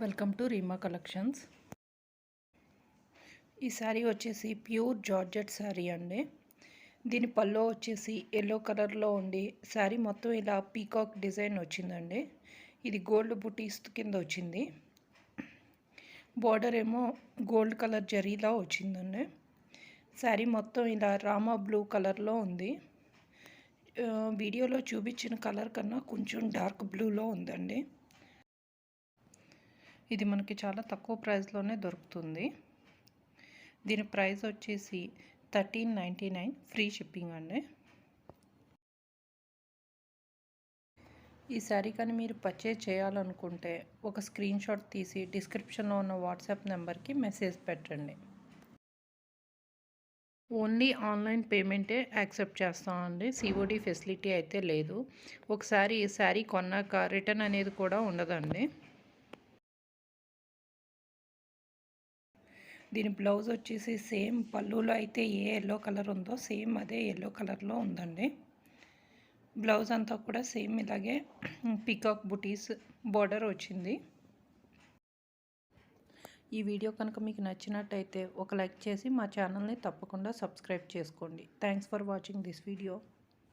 Welcome to Reema collections ఈ శారీ వచ్చేసి pure georgette sari అండి. దీని పల్లో వచ్చేసి ఎల్లో కలర్లో ఉండి శారీ మొత్తం ఇలా పీకాక్ డిజైన్ వచ్చిందండి. ఇది గోల్డ్ బుటీస్ కింద వచ్చింది. బార్డర్ ఏమో గోల్డ్ కలర్ జరీలా వచ్చిందండి. శారీ మొత్తం ఇలా రామా బ్లూ కలర్లో ఉంది. వీడియోలో చూపించిన కలర్ కన్నా కొంచెం డార్క్ బ్లూలో ఉందండి. ఇది మనకి చాలా తక్కువ ప్రైస్లోనే దొరుకుతుంది. దీని ప్రైస్ వచ్చేసి thirteen ninety nine free shipping అండి. ఈ శారీ కానీ మీరు పర్చేజ్ చేయాలనుకుంటే ఒక స్క్రీన్ షాట్ తీసి డిస్క్రిప్షన్లో ఉన్న వాట్సాప్ నెంబర్కి మెసేజ్ పెట్టండి. ఓన్లీ ఆన్లైన్ పేమెంటే యాక్సెప్ట్ చేస్తామండి సిఓడి ఫెసిలిటీ అయితే లేదు. ఒకసారి ఈ శారీ కొన్నాక రిటర్న్ అనేది కూడా ఉండదండి. దీని బ్లౌజ్ వచ్చేసి సేమ్ పళ్ళులో అయితే ఏ ఎల్లో కలర్ ఉందో సేమ్ అదే ఎల్లో కలర్లో ఉందండి. బ్లౌజ్ అంతా కూడా సేమ్ ఇలాగే పికాక్ బుటీస్ బార్డర్ వచ్చింది. ఈ వీడియో కనుక మీకు నచ్చినట్టయితే ఒక లైక్ చేసి మా ఛానల్ని తప్పకుండా సబ్స్క్రైబ్ చేసుకోండి. Thanks for watching this video.